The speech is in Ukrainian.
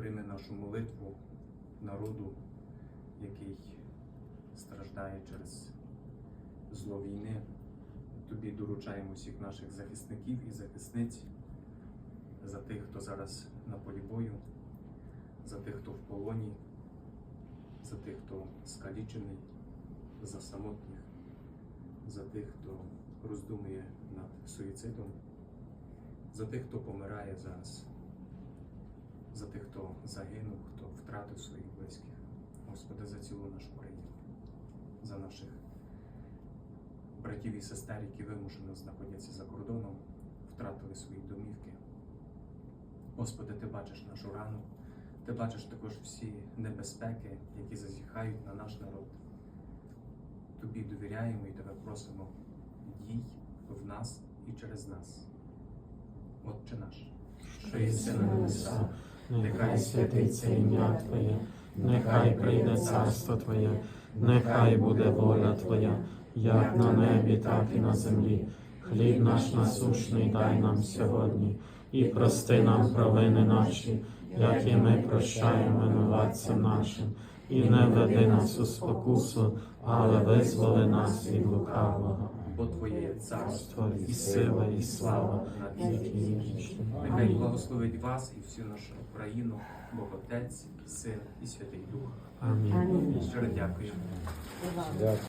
прийми нашу молитву народу, який страждає через зло війни. Тобі доручаємо всіх наших захисників і захисниць, за тих, хто зараз на полі бою, за тих, хто в полоні, за тих, хто скалічений, за самотніх, за тих, хто роздумує над суїцидом, за тих, хто помирає зараз, за тих, хто загинув, хто втратив своїх близьких. Господи, за цілу нашу країну, за наших братів і сестер, які вимушено знаходяться за кордоном, втратили свої домівки. Господи, Ти бачиш нашу рану, Ти бачиш також всі небезпеки, які зазіхають на наш народ. Тобі довіряємо і тебе просимо, дій в нас і через нас. Отче наш, що єси на небесах, нехай святиться ім'я Твоє, нехай прийде царство Твоє, нехай буде воля Твоя, як на небі, так і на землі. Хліб наш насущний дай нам сьогодні, і прости нам провини наші, як і ми прощаємо винуватцям нашим, і не веди нас у спокусу, але визволи нас від лукавого. бо Твоє царство і сила, і слава, і віки. вічні. Нехай благословить вас і всю нашу Україну, Бог Отець, Син і Святий Дух. Амінь. Щиро дякую. Дякую.